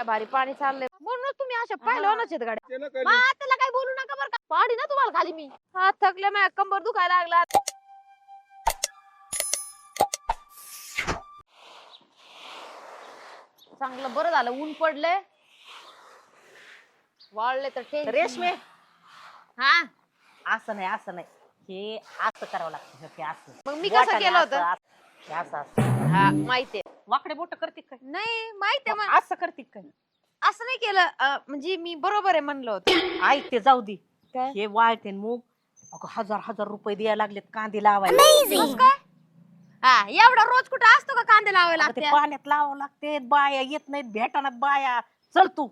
काय भारी पाणी चाललंय. म्हणूनच तुम्ही अशा पहिलवानच आहेत गाड्या. ते नका त्याला काय बोलू नका बरं का. पाडी ना तुम्हाला खाली मी. हा थकले माझ्या कंबर दुखायला लागला चांगलं बरं झालं ऊन पडलंय. वाळले तर tension. रेशमे. हा? असं नाही असं नाही. हे असं करावं लागतं हे असं. मग मी कसं बोटाने केलं असं, होतं असं, हे असं असं. हा माहितीये. वाकडे बोट करते काय? नाही माहितीये मग असं करते काय? असं नाही केलं. अं, म्हणजे मी बरोबर आहे म्हणलं होतं. आई ते जाऊ दे. काय? हे वाळते न मूग अगं हजार हजार रुपये द्यायला लागलेत कांदे लावायला. कसं काय? हा एवढा रोज कुठं असतो का कांदे लावायला अगं ते लागते पाण्यात लावावं लागते. बाया येत नाहीत भेटानात बाया. चल तू.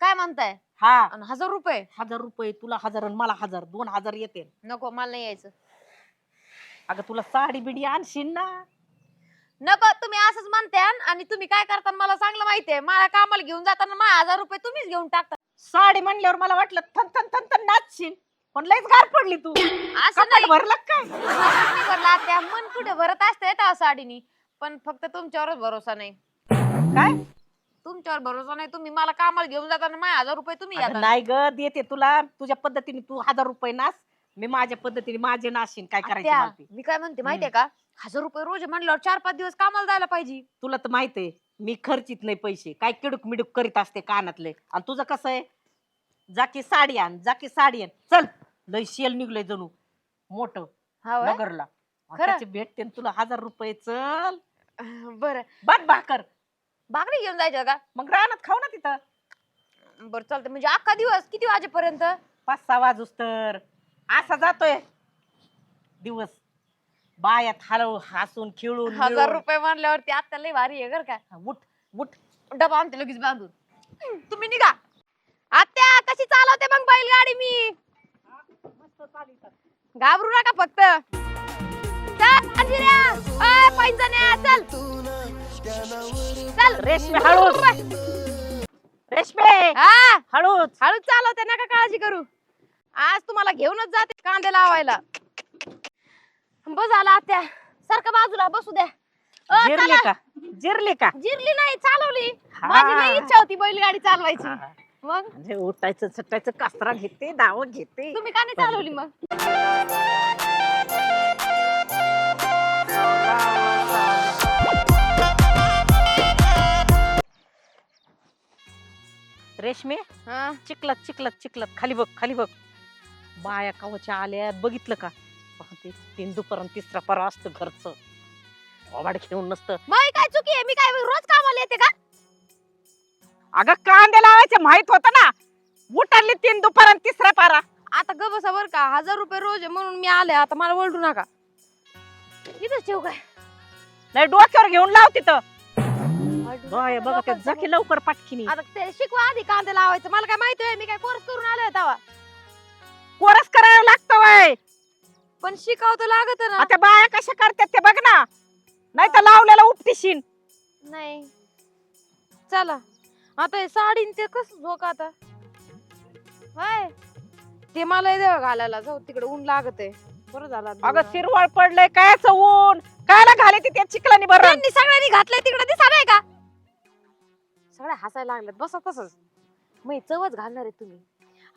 काय म्हणताय? हा. आणि हजार रुपये? हजार रुपये तुला हजार आणि मला हजार. दोन हजार येते. नको मला नाही यायचं. अगं तुला साडी बिडी आणशील ना. नको तुम्ही असंच म्हणते आणि तुम्ही काय करता मला चांगलं माहितीये मला कामाला घेऊन जाताना माझ्या हजार रुपये तुम्हीच घेऊन टाकता. साडी म्हणल्यावर मला वाटलं थन थन थन थन नाचशील. पण लयच गार पडली तू. असं कपाट नाही. भरलं काय? नाही भरला त्या मन कुठे भरत असते त्या साडीनी. पण फक्त तुमच्यावरच भरोसा नाही. काय? तुमच्यावर भरोसा नाही. तुम्ही मला कामाला घेऊन जाताना माझ्या हजार रुपये तुम्ही अगं घेता नाही ग देते तुला. तुझ्या पद्धतीने तू हजार रुपये नाच मी माझ्या पद्धतीने माझे नाशीन. काय करायचं आत्या, मला ते. मी काय म्हणते माहितीये का? हजार रुपये रोज म्हणल्यावर चार पाच दिवस कामाला जायला पाहिजे. तुला तर माहितीये मी खर्चित नाही पैसे. काय किडूक मिडूक करीत असते कानातले. आणि तुझं कसं आहे? जाकी साडी आण जाकी साडी आण. चल लय शेल निघलंय जणू. मोठ हा व्हय? नगरला. आणि खरं? त्याचे भेटते न तुला हजार रुपये चल. बरं. बघ भाकर. भाकरी घेऊन जायचं का? मग रानात खाऊ ना तिथं. बरं चालतं म्हणजे अख्खा दिवस किती वाजेपर्यंत? पाच सहा वाजूस तर. असा जातोय. दिवस. बायात हलव हसून खेळून हजार मिळून. रुपये म्हणल्यावरती आता लय भारी आहे बर का. हा, उठ उठ. डबा आणते लगेच बांधून. तुम्ही निघा. आत्या कशी चालवते मग बैलगाडी मी? घाबरू नका फक्त. चल अंजिऱ्या. अय पैंजण्या चल. चल. रेशमे हळूच. रेशमे. हा. हळूच. हळूच चालवते नका काळजी करू. आज तुम्हाला घेऊनच जाते कांदे लावायला. बस झाला आत्या. सारखं बाजूला बसू द्या. अ, जिरले चला. का? जिरले का? जिरली नाही चालवली. हा. माझी नाही इच्छा होती बैलगाडी चालवायची. मग? म्हणजे उठायचं सटायचं कास्त्रा घेते दाव घेते. तुम्ही का नाही चालवली मग? रेशमे हा. चिकलत चिकलत चिकलत खाली बघ खाली बघ. बाया कवच्या आल्यात बघितलं का? तीन दुपारून तिसरा परा असतं घरचं. ओवाड घेऊन नसतं. मग काय चुकी आहे? मी काय रोज कामाला येते का? अगं कांदे लावायचे माहीत होत ना? उठरली तीन दुपारून तिसरा पारा. आता ग बसा बर का. हजार रुपये रोज आहे म्हणून मी आले. आता मला ओरडू नका. इथंच ठेवू काय? नाही डोक्यावर घेऊन लाव तिथं. बाया बघा त्या जकी लवकर पाटकिनी आता ते शिकवा आधी कांदे लावायचं. मला काय माहिती आहे? मी काय कोर्स करून आलोय तेव्हा. कोरस करायला लागतं वय पण शिकावं तर लागत ना. आता बाया कशा करतात ते बघ ना. नाही तर लावलेला उपटिशीन. नाही. चला. आता हे साडी न ते कस झोक आता? हाय. ते मला देवा घालायला जाऊ तिकडे ऊन लागत आहे बरं झालं आता अगं दिवा. सिरवाळ पडलंय कायच ऊन? कायला घाले ते त्या चिखलानी बरं? त्यांनी सगळ्यांनी घातलंय तिकडे. दिसा नाही का? सगळ्या हसायला लागलेत बसा तसंच. मग चवच घालणार आहे तुम्ही.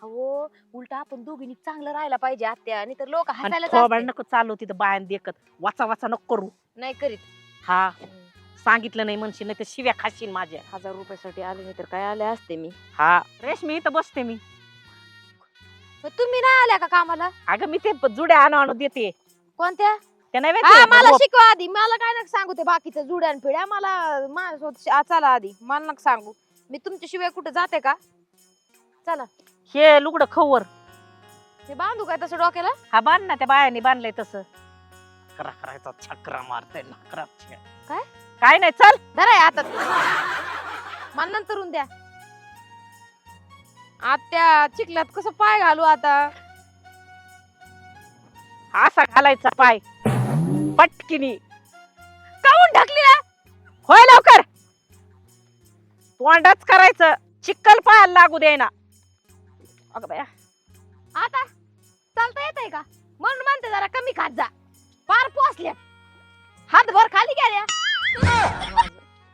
अहो उलटा आपण दोघींनी चांगलं राहायला पाहिजे आत्या आणि तर लोक हसायला थोबाड नको चालू तिथं बायान देखत. वाचा वाचा नको करू. नाही करीत. हा. सांगितलं नाही म्हणशील नाही तर शिव्या खाशील माझ्या. हजार रुपयासाठी आले नाही तर काय आले असते मी? हा. रेशमी इथं बसते मी. मग तुम्ही नाही आल्या का कामाला? अगं मी ते जुड्या आणू आणू देते. कोणत्या? त्या नाही हा मला रोप. शिकवा आधी. मला काय नका सांगू ते बाकीचं जुड्यान पिढ्या. मला आ, चला आधी. मला नका सांगू. मी तुमच्याशिवाय कुठे जाते का? चला. हे लुगडं खवर ते बांधू काय तसं डोक्याला? हा बांध ना त्या बायाने बांधलंय तसं. करा करायचा छकरा मारताय नकरा काय? काय नाही चल. धरा हे हातात मला नंतरून द्या. आत्या चिखल्यात कसं पाय घालू आता? असा घालायचा पाय. पटकिनी. काऊन ढकली ना? होय लवकर. तोंडच करायचं. चिक्कल पायाला लागू दे ना अगं बाया. आता चालता येत का? म्हणून म्हणते जरा कमी खात जा. पार पोचल्या हात भर खाली गेल्या.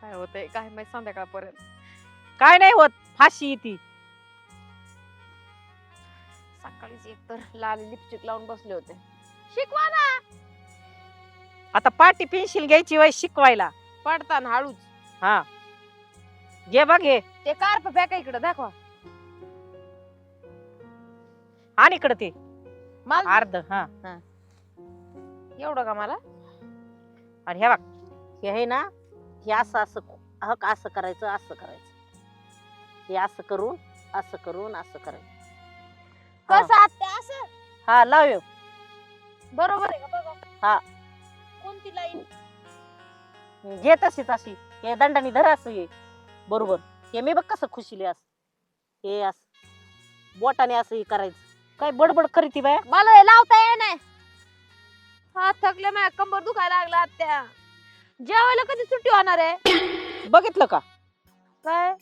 काय होतंय? काय माहीत संध्याकाळपर्यंत. काय नाही होत. फाशी ती. सकाळीच एकतर लाल लिपस्टिक लावून बसले होते. शिकवा ना. आता पाटी पेन्सिल घ्यायची वय शिकवायला. पडताना हळूच. हा. घे बघ हे. ते कार्प पॅक इकडे दाखवा. आणि इकडं ते. मला. अर्ध हा. एवढं का मला? आणि हे बघ. हे आहे ना हे असं असं हक असं करायचं असं करायचं. हे असं करून असं करून असं करायचं हा. कसं आत्या असं? हा लाव ह्यो. बरोबर आहे का बघा हा. कोणती लाईन? घे तशीच अशी हे दंडाने धर असं हे. बरोबर. हे मी बघ कसं खुशीले असं. हे असं. बोटाने असं हे करायचं. काय बडबड करीती बाय? मला हे लावता ये नाही. हात थकले माझ्या कंबर दुखायला लागला आत्या. जेवायला कधी सुट्टी होणार आहे? बघितलं का? काय?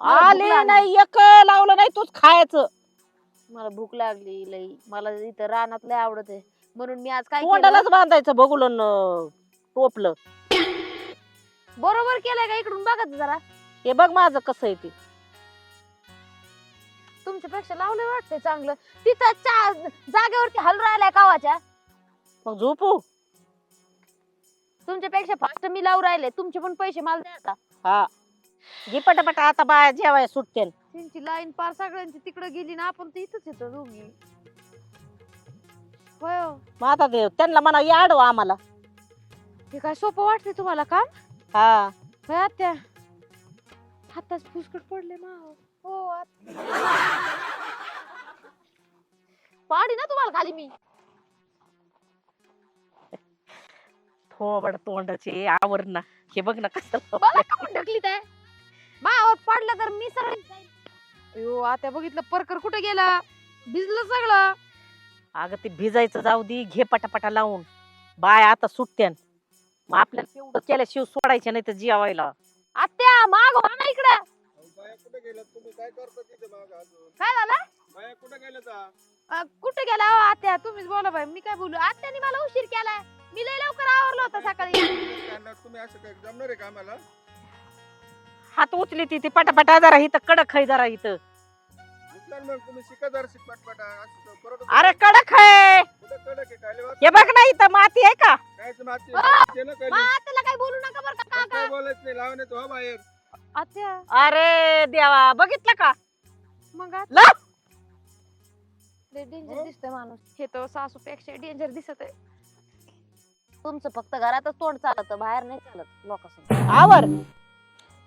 मला भूक आले लागली. नाही एक लावलं नाही तूच खायचं. मला भूक लागली लई. मला इथं रानात लय आवडत आहे. म्हणून मी आज काय केलं? तोंडालाच बांधायचं बघुलन टोपलं. बरोबर केलंय का? इकडून बघा जरा. हे बघ माझं कसं आहे ते. तुमच्यापेक्षा लावले वाटते चांगलं. तिथं चा- जागेवरती हल राहिलाय कावाच्या. मग झोपू. तुमच्यापेक्षा फास्ट मी लावून राहिले. तुमचे पण पैसे मला द्या आता. हा. घे पटापटा आता बाया जेवाय सुटते त्यांची लाईन पार सगळ्यांची तिकडे गेली ना आपण तर इथंच येतो दोघी. होय हो. मग आता ते त्यांना म्हणा याड आम्हाला. हे काय सोपं वाटते तुम्हाला काम? हा. होय आत्या. हाताच फुसकट पडले मा पाडी ना तुम्हाला खाली मी. थोबड तोंडाचे आवर ना. हे बघ ना कसं मला ढकली ते? मावत पडलं तर मी सरळ जाईन. अयो आता बघितलं परकर कुठे गेला? भिजलं सगळं. अगं ते भिजायचं जाऊ दे. घे पटापटा लावून. बाय आता सुटत्यान मग आपल्याला तेवढं केल्याशिवाय सोडायचे नाही तर जेवायला. आत्या माग ना इकडं. बाया कुठे तुम्ही काय करता तिथे माग अजून? काय झालं? बाया कुठे? अ, कुठे गेला हो आत्या? तुम्हीच बोला बाई मी काय बोलू? आत्याने मला उशीर केलाय. मी लय लवकर आवरलो होतं सकाळी. त्यांना तुम्ही असं काय जमणार आहे का आम्हाला? हात उचली ती ती पटापटा जरा इथं कडक आहे जरा इथं. मग तुम्ही असं अरे कडक आहे. कुठं कडक आहे? काय लेवा? हे बघ ना इथं माती आहे का? काय ते माती- आ! माती ना काय मग आत्याला काय बोलू नका बरं का काय काका. बोलायचं नाही लावून येतो हा बाहेर. आत्या. अरे देवा बघितलं का? मग ला! डेंजर हो? दिसतोय माणूस. हे तर सासू पेक्षा डेंजर दिसत आहे. तुमचं फक्त घरातच तोंड चालत बाहेर नाही चालत लोकांसमोर. आवर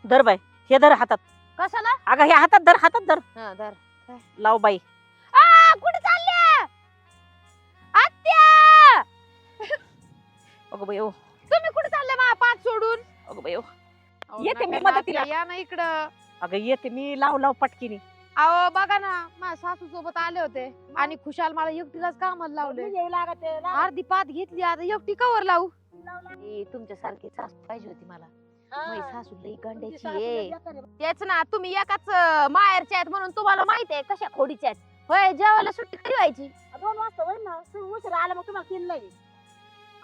धर बाई हे धर हातात. कशाला? अगं हे हातात धर हातात धर. हा धर. लाव बाई. आ कुठे चालल्या? आत्या! अगं बाई ओ, तुम्ही कुठे चालले मा पाच सोडून? अगं बाई ओ. येते मी मदतीला. या ना इकडं. अगं येते मी. लाव लाव पटकीनी. अहो बघा ना माझ्या सासू सोबत आले होते आणि खुशाल मला एकटीलाच कामाला लावले. अर्धी पात घेतली आता एकटी कवर लावू? तुमच्या सारखी सासू पाहिजे होती मला. माझी सासू लई गंड्याची आहे. तेच ना तुम्ही एकाच अं, माहेरच्या आहेत म्हणून तुम्हाला माहीत आहे कशा खोडीच्या आहेत. होय जेवायला सुट्टी कधी व्हायची? दोन वाजता होईल ना. उशीर आला मग तुम्हाला तीन नाही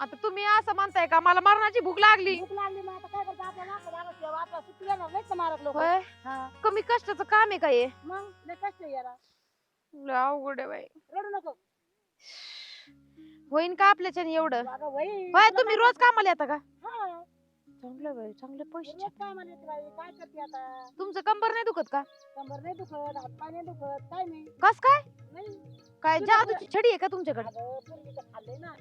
आता तुम्ही असं म्हणताय का? मला मरणाची भूक लागली. भूक लागली मग आता काय करता? आपल्याला सुट्टी देणार का लोक? होय? कमी कष्टाचं काम आहे मग लय कष्ट आहे याला. अवघड आहे बाई. रडू नको. होईन का आपल्याच्याने एवढं? अगं होईल. होय तुम्ही रोज कामाला येता का? हा. चांगलं बाई चांगले पैसे रोज कामाला येते बाई. काय करते आता? तुमचं कंबर नाही दुखत का? कंबर नाही दुखत हात पाय नाही दुखत काय नाही. कस काय? नाही. काय जादूची छडी आहे का तुमच्याकडे? अगं पूर्वीचं खाल्लंय ना.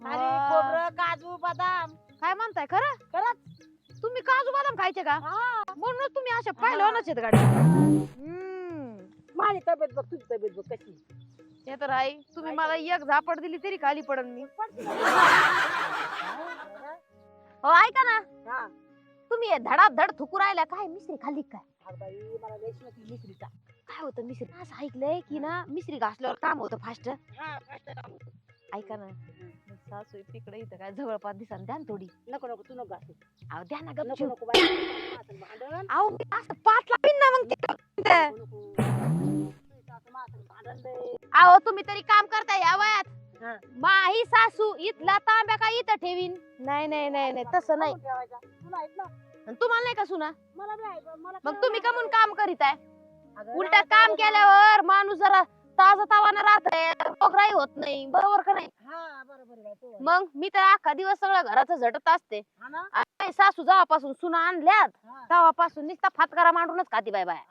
खारी खोबरं काजू बदाम. काय म्हणताय खरं? खरंच. तुम्ही काजू बदाम खायचे का? हा. म्हणूनच तुम्ही अशा पहिलवानच आहेत गाडी हम्म. माझी तब्येत बघ तुझी तब्येत बघ कशी ते तर आहे. तुम्ही मला एक झापड दिली तरी खाली पडन मी. हो. ऐका ना. हा. तुम्ही हे धडाधड थुकू राहिल्या काय मिसरी खाल्ली काय? बाई मला मिसरीचा काय होतं मिसरी असं ऐकलंय की ना मिसरी घासल्यावर काम होतं फास्ट? हा. ऐका ना. सासू तिकडे इथं काय जवळपास दिसा द्या ना थोडी नको नको तू नको घासू. अहो द्या ना नको गपचूप नको बाई माझं भांडण अहो मी असं पाच लावीन ना मग तिकडं. नको नको सासू माझं भांडण लय. अहो तुम्ही तरी काम करताय या हा. वयात माही सासू इथला तांब्या का इथं ठेवीन नाही नाही नाही नाही तसं नाही ठेवायचा. तुला ऐक ना आणि तुम्हाला नाही का सुना मला मग तुम्ही. कमून काम करीत आहे अगं, उलट राहत काम केल्यावर माणूस जरा ताजा तावानं राहतंय रोगराई होत नाही बरोबर का नाही. हा मग मी तर अख्खा दिवस सगळं घराचं झटत असते हा? आणि सासू जेव्हापासून सुना आणल्यात. तेव्हापासून नुसता फातकारा मांडूनच खाती बाय बाय?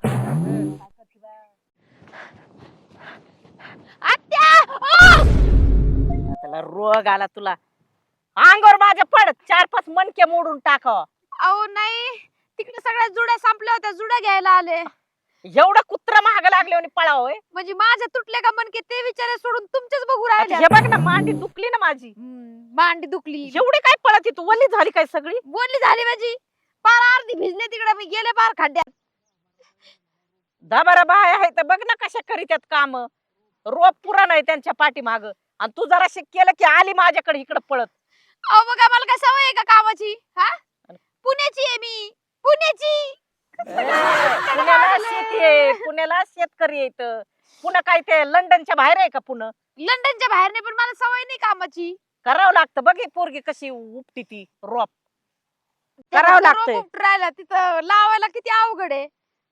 आत्या! त्याला रोग आला तुला अंगावर माझ्या पड चार पाच मनके मोडून टाकाव अहो नाही तिकडे सगळ्या जुड्या संपल्या होत्या जुड्या घ्यायला आले एवढं कुत्रा महाग लागले आणि पळावं म्हणजे माझ्या तुटले का मनके ते विचारे सोडून तुमचेच बघू राहिले हे बघ ना मांडी दुखली ना माझी. मांडी दुखली. एवढी काय पळत तू? वल्ली झाली काय सगळी? बोलली झाली माझी. पार अर्धी भिजले तिकडे मी गेले पार खड्ड्यात दबारा बाय आहे तर बघ ना कशा करीत्यात काम. रोप पुरा नाही त्यांच्या पाठीमाग. आणि तू जरा केलं की आली माझ्याकडे इकडे पळत. अहो बघा मला काय सवय आहे का कामाची? हा? पुण्याची आहे मी. पुण्याची. पुण्याला शेती आहे पुण्याला शेतकरी येत पुन्हा काय ते लंडनच्या बाहेर आहे का पुन्हा लंडनच्या बाहेर नाही पण मला सवय नाही कामाची. करावं लागतं बघ ही पोरगी कशी उपटी ती रोप. करावं लागतंय. रोप उपटायला तिथं लावायला किती अवघड आहे.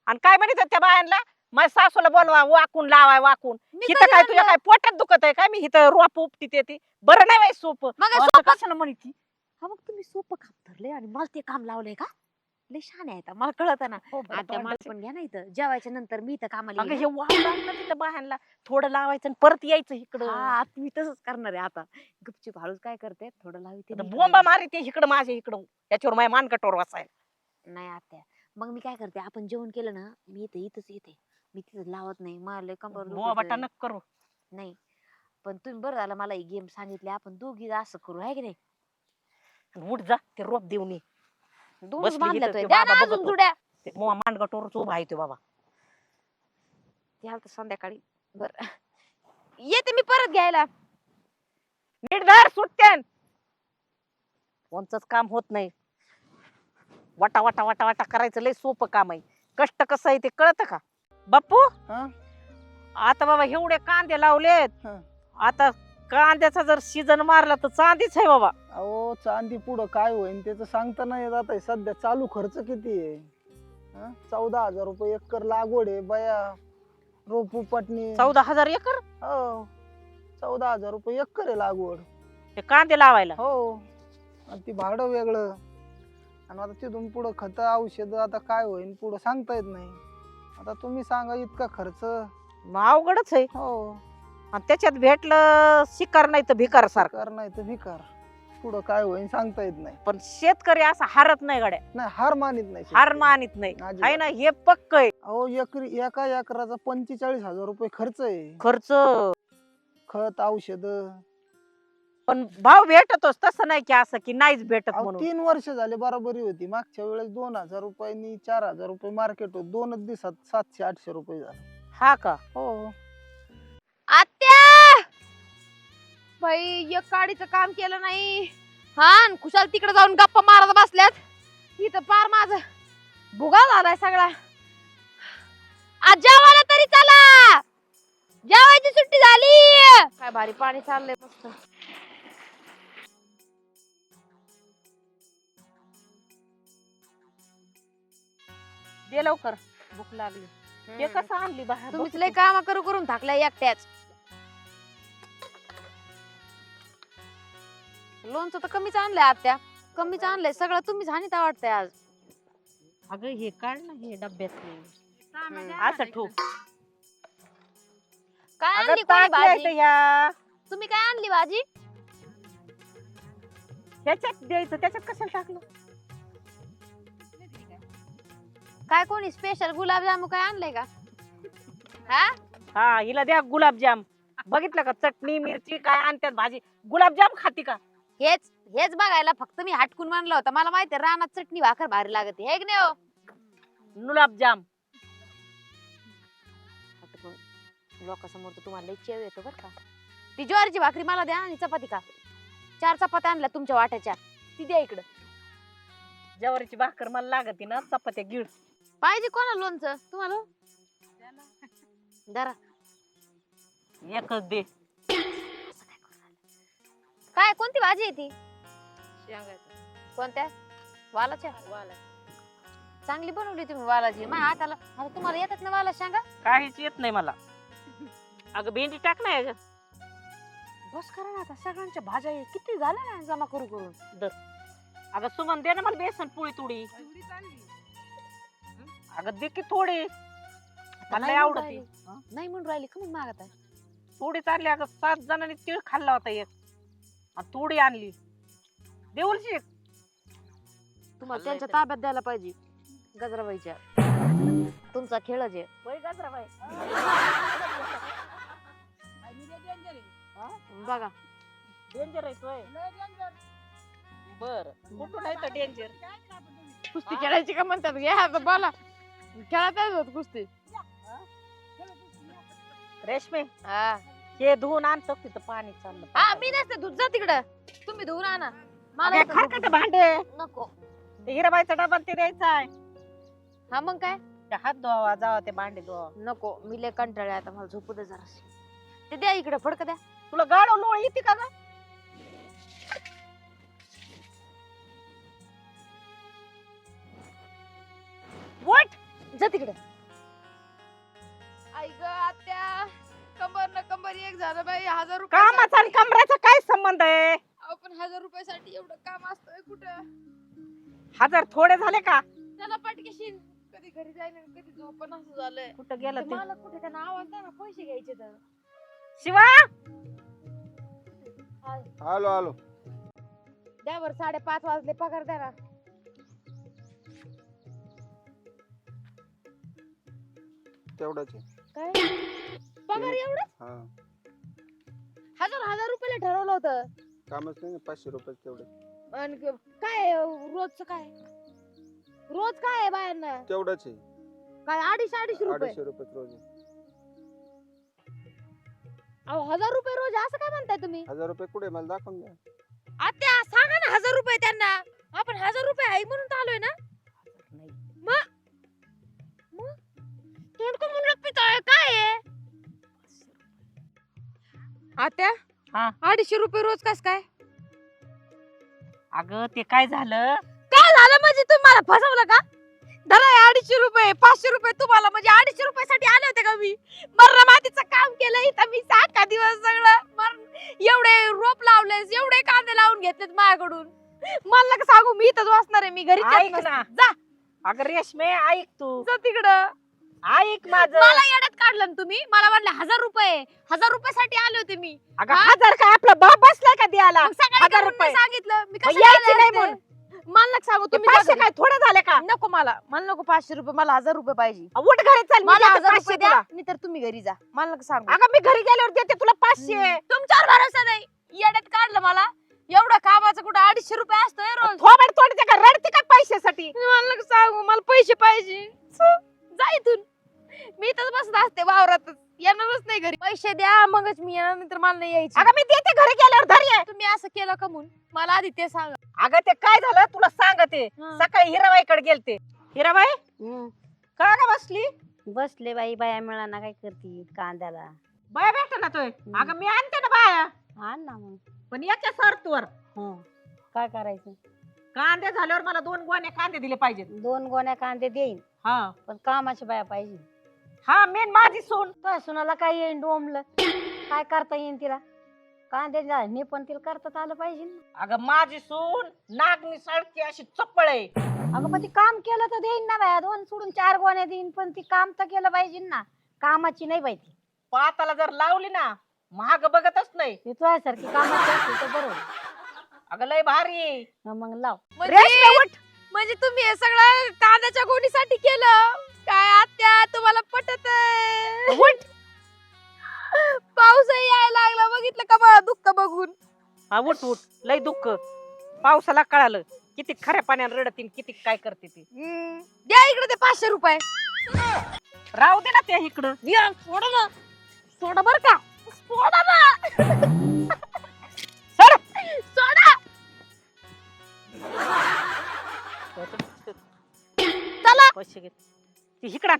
आणि काय म्हणत त्या बायांना? माझ्या सासूला बोलवा वाकून लावाय वाकून. मी हिथं कधी काय तुझ्या म्हणलं? काय पोटात दुखत आहे काय मी हिथं रोप उपटी ते ती. बरं नाही बाई सोप. मग हे सोपं- कशाला म्हणती हा मग तुम्ही सोपं काम धरले आणि मला ते काम लावलंय का? लय छान आहे आता. मला कळत ना. आता मला पण घ्या ना इथं जेवायच्या नंतर मी इथं कामाला अगं येईन. हे वाहू लागलं तिथं बायांना थोडं लावायचं आणि परत यायचं इकडं. हा मी तसंच करणार आहे आता. गपचूप हळूच काय करते थोडं लावते बोंबा मारी ते इकडं माझ्या इकडं. याच्यावर माझ्या मानकटोर वाचायला नाही आत्या. मग मी काय करते आपण जेवण केलं ना मी इथं इथंच येते. मी तिथं लावत नाही. मला लय कंबर बोवा दुखत बटा आहे. नक करू. नाही. पण तुम्ही बरं झालं मला गेम सांगितले आपण दोघी असं करू आहे की नाही? आणि उठ जा ते रोप देऊन ये. दोनच बसली बांधल्या इथं तोय. ते द्या ना बाबा अजून बघतो. जुड्या. ते मोहा मानगटोरच उभा आहे तो बाबा. द्याल तर संध्याकाळी. बर. येते मी परत घ्यायला. नीट धर सुटतेन कोणचंच काम होत नाही. वाटा वाटा वाटा वाटा करायचं लय सोपं काम आहे. कष्ट कसं आहे ते कळतं का? बाप्पू हा? आता बाबा एवढे कांदे लावलेत. हा. आता कांद्याचा जर सीजन मारला तर चांदीच आहे बाबा. अहो चांदी पुढं काय होईल त्याचं सांगता नाही येत आता. सध्या चालू खर्च किती आहे? चौदा हजार रुपये एकर लागवड आहे बया. रोप उपटणी चौदा हजार एकर? हो. चौदा हजार रुपये एकर आहे लागवड. ते कांदे लावायला? हो. आणि ती भाडं वेगळं. आणि आता तिथून पुढं खत औषध आता काय होईल पुढं सांगता येत नाही. आता तुम्ही सांगा इतका खर्च. मग अवघडच आहे. हो. आणि त्याच्यात भेटलं शिकार नाही तर भिकार सारखं. कर नाही तर भिकार. पुढं काय होईल सांगता येत नाही. पण शेतकरी असा हारत नाही गड्या. नाही हार मानित नाही हार शेतकरी. मानित नाही. अजिबात. आहे ना हे पक्क आहे. अहो एकरी एका एकराचा पंचेचाळीस हजार रुपये खर्च आहे. खर्च. खत औषध. पण भाव भेटतोच तसं नाही की असं की नाहीच भेटत म्हणून. तीन वर्ष झाले बरोबरी होती. मागच्या वेळेस दोन हजार रुपयांनी चार हजार रुपये मार्केट होत. दोनच दिवसात सातशे आठशे रुपये झाले. हा का? हो. बाई एक काडीचं काम केलं नाही. हा खुशाल तिकडे जाऊन गप्पा मारत बसल्यात. इथं पार माझ. भुगा झालाय सगळा. आज जेवायला तरी चला. जेवायची सुट्टी झाली. काय भारी पाणी चाललंय मस्त. दे लवकर. भूक लागली. हे कसं आणली बाहेर. तुम्हीच बघ लय तू. काम करू करून थाकल्या एकट्याच. लोणचं तर कमीच आणलंय आत्या. कमीच आणलंय. सगळं तुम्हीच हानीत वाटतंय आज. अगं हे काढ ना हे डब्यात. असं ठोक. काय अगं आणली कोणी ताक भाजी? द्यायचं ह्या तुम्ही काय आणली भाजी? ह्याच्यात द्यायचं त्याच्यात कशाला टाकलं? काय कोणी स्पेशल गुलाबजामू काय आणलंय का? हा? हा हिला द्या गुलाबजाम. बघितलं का? चटणी मिरची काय आणतात भाजी? गुलाबजाम खाती का? हेच हेच बघायला फक्त मी हटकून मानलं होतं. मला माहिती रानात चटणी भाकर भारी लागते. हे की नाही हो? गुलाबजाम. हटकून लोकांसमोर तर तुम्हाला लई चेव येतो बरं का. ती ज्वारीची भाकरी मला द्या आणि चपाती का चार चपात्या आणल्या तुमच्या वाट्याच्या. ती द्या इकडं. ज्वारीची भाकर मला लागते ना चपात्या गिळ. पाहिजे कोणा लोणचं? तुम्हाला? जरा एकच दे. काय कोणती भाजी आहे ती? कोणत्या? वालाच्या? चांगली बनवली तुम्ही वालाची. माझ्या हाताला आता तुम्हाला येतात ना वाला सांगा काहीच येत नाही मला. अगं भेंडी टाक ना अगं बस करा ना आता. सगळ्यांच्या भाज्या हे किती झाल्या ना जमा करू करून? अगं सुमन दे ना मला बेसन पोळी तुडी. अगं दे की थोडी. मला नाही लय म्हणून आवडते. राहिली. नाही म्हणून राहिली कमी मागत आहे थोडी चालली. अगं सात जणांनी तीळ खाल्ला होता एक. आणि थोडी आणली. देऊलची तुम्हाला त्यांच्या ताब्यात द्यायला पाहिजे. गजराबाईच्या. तुमचा खेळच आहे. बघा. डेंजर आहे तोय. बर. कुठून आहे तर डेंजर कुस्ती खेळायची का म्हणतात? घ्या आता बोला. खेळत होत कुस्ती. रेशमे. हा. हे धुवून आणतो तिथं पाणी चाललं हा, मी नसते दूध जा तिकडं. तुम्ही धुवून आणा. मला ते भांडे? नको. ते हिराबाईचा डबा ते द्यायचा आहे हा मग काय? ते हात धुवा जावा ते भांडे धुवा नको मी लय कंटाळे आता मला झोपू दे जरा ते द्या इकडे फडक द्या. तुला गाडो लोळ येते का ग? वट! जा तिकडे. कंबर एक झालं बाई हजार रुपये कामाचा आणि कमऱ्याचा काय संबंध आहे? आपण हजार रुपयासाठी एवढं काम असतंय कुठं? हजार थोडे झाले का? त्याला पटकेशीन कधी घरी जाईन आणि कधी झोपण असं झालंय. कुठं गेलं ते ते? मला कुठे त्यांना आवाज द्या ना पैसे घ्यायचे तर. शिवा! आलो आलो द्या बर साडेपाच वाजले पगार द्या ना. तेवढंच आहे. काय? पगार एवढं हा. हजार हजार रुपयाला ठरवलं होतं. कामच नाही पाचशे रुपये तेवढे. आणि क- काय रोजच काय? रोज काय आहे बायांना? तेवढंच आहे. काय अडीचशे अडीचशे रुपये? अडीचशे रुपये रोज आहे. अहो हजार रुपये रोज असं काय म्हणताय तुम्ही? हजार रुपये कुठे मला दाखवून द्या. आत्या सांगा ना हजार रुपये त्यांना. आपण हजार रुपये आहे म्हणून तर आलोय ना. तोंड का म्हणलं पितोय काय आहे? आत्या? हा. अडीचशे रुपये रोज कस काय? अगं ते काय झालं? काय झालं म्हणजे तुम्ही मला फसवलं का? धरा हे अडीचशे रुपये पाचशे रुपये तुम्हाला म्हणजे अडीचशे रुपयासाठी आले होते का मी? मरण मातीचं काम केलं इथं मी साखा दिवस सगळं मरण एवढे रोप लावले एवढे कांदे लावून घेतलेत माझ्याकडून. मला नका सांगू मी इथंच वाचणार आहे मी घरी ऐक ना. जा. अगं रेशमे ऐक तू. तिकडं. ऐक माझं. मला येड्यात काढलं ना तुम्ही. मला म्हणलं हजार रुपये. हजार रुपयासाठी आले होते मी. अगं हजार काय आपला बाप बसलाय का द्यायला? मग सकाळी हजार करून रुपये. सांगितलं. मी मग कशाला यायचे नाही असते? म्हणून. मला नका सांगू ते तुम्ही पाचशे. काय थोडे झाले का? नको मला. मला नको पाचशे रुपये. मला हजार रुपये पाहिजे. उठ घरी चल मी मला देते हजार पाचशे रुपये द्या. तुला. नाही तर तुम्ही घरी जा. मला नका सांगू. अगं मी घरी गेल्यावर देते तुला पाचशे. तुमच्यावर भरोसा नाही. येड्यात काढलं मला. एवढं कामाचं कुठं अडीचशे रुपये असतोय रोज. थोबड तोडते का? रडते का पैशासाठी? मला नका सांगू मला पैसे पाहिजे. जा इथून. मी इथंच बसत असते वावरातच. येणारच नाही घरी. पैसे द्या मगच मी येणार नाही तर मला नाही यायचं. अगं मी देते घरी गेल्यावर धरी आहे. तुम्ही असं केलं का म्हणून? मला आधी ते सांगा. अगं ते काय झालं? तुला सांगते. हा. सकाळी हिराबाईकडे गेलते. हिराबाई? का ग बसली? बसले बाई बाया मिळाना काय करती कांद्याला. बाया भेट ना तोय? अगं मी आणते ना बाया. आण ना मग. पण याच्या सरतवर हं. काय करायचं? कांदे झाल्यावर मला दोन गोणे कांदे दिले पाहिजेत. दोन गोण्या कांदे देईन. हा. पण कामाची बाया पाहिजे. हा मेन माझी सून. काय सुनाला काय येईन डोमलं? काय करता येईन तिला? कांदे झाडणी पण तिला करता आलं पाहिजे ना. अगं माझी सून नागनी सारखी अशी चप्पळ आहे. अगं पण ती काम केलं तर देईन ना बाया. दोन सोडून चार गोण्या देईन पण ती काम तर केलं पाहिजे ना. कामाची नाही बाई ती. पाताला जर लावली ना महाग बघतच नाही. ती तुझ्यासारखी कामाची असली तर बरोबर अगं लय भारी आहे. मग लाव. रेशमे उठ. म्हणजे तुम्ही हे सगळं कांद्याच्या गोणीसाठी केलं? काय आत्या तुम्हाला पटत पाऊसही यायला लागला बघितलं का मला दुःख बघून? हा उठ उठ. लय दुःख. पावसाला कळालं. किती खऱ्या पाण्याने रडतीन किती काय करते ती. हम्म, द्या इकडे ते पाचशे रुपये. राहू दे ना ते इकडं. द्या, सोडा ना. सोडा बर का. सोडा ना. सर! सोडा. चला. पैसे घेत ती हिकडा